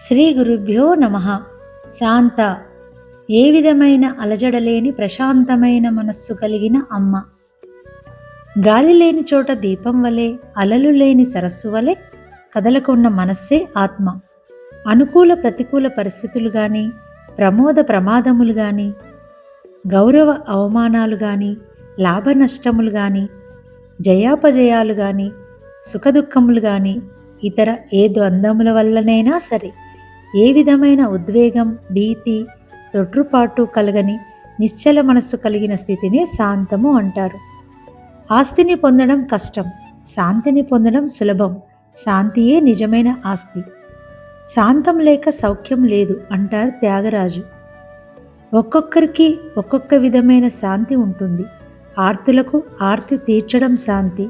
శ్రీ గురుభ్యో నమ. శాంత. ఏ విధమైన అలజడలేని ప్రశాంతమైన మనస్సు కలిగిన అమ్మ. గాలి లేని చోట దీపం వలె అలలు లేని సరస్సు వలె కదలకున్న మనస్సే ఆత్మ. అనుకూల ప్రతికూల పరిస్థితులు కానీ ప్రమోద ప్రమాదములు కానీ గౌరవ అవమానాలు కానీ లాభ నష్టములు కానీ జయాపజయాలు కానీ సుఖదుఖములు కానీ ఇతర ఏ ద్వంద్వముల వల్లనైనా సరే ఏ విధమైన ఉద్వేగం భీతి తొట్రుపాటు కలగని నిశ్చల మనస్సు కలిగిన స్థితిని శాంతము అంటారు. ఆస్తిని పొందడం కష్టం శాంతిని పొందడం సులభం శాంతియే నిజమైన ఆస్తి. శాంతం లేక సౌఖ్యం లేదు అంటారు త్యాగరాజు. ఒక్కొక్కరికి ఒక్కొక్క విధమైన శాంతి ఉంటుంది. ఆర్తులకు ఆర్తి తీర్చడం శాంతి.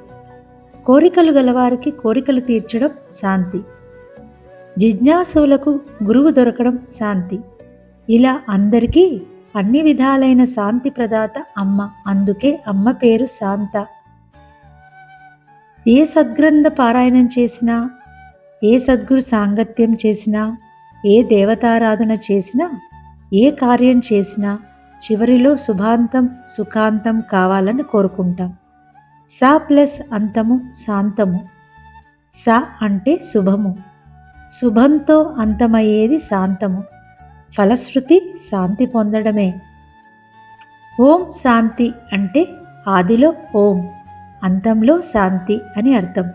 కోరికలు గలవారికి కోరికలు తీర్చడం శాంతి. జిజ్ఞాసులకు గురువు దొరకడం శాంతి. ఇలా అందరికీ అన్ని విధాలైన శాంతి ప్రదాత అమ్మ అందుకే అమ్మ పేరు శాంత. ఏ సద్గ్రంథ పారాయణం చేసినా ఏ సద్గురు సాంగత్యం చేసినా ఏ దేవతారాధన చేసినా ఏ కార్యం చేసినా చివరిలో శుభాంతం సుఖాంతం కావాలని కోరుకుంటాం. సా ప్లస్ అంతము శాంతము. సా అంటే శుభము. శుభంతో అంతమయ్యేది శాంతము. ఫలశ్రుతి శాంతి పొందడమే. ఓం శాంతి అంటే ఆదిలో ఓం అంతంలో శాంతి అని అర్థం.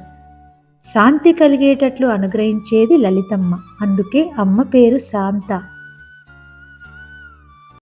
శాంతి కలిగేటట్లు అనుగ్రహించేది లలితమ్మ అందుకే అమ్మ పేరు శాంత.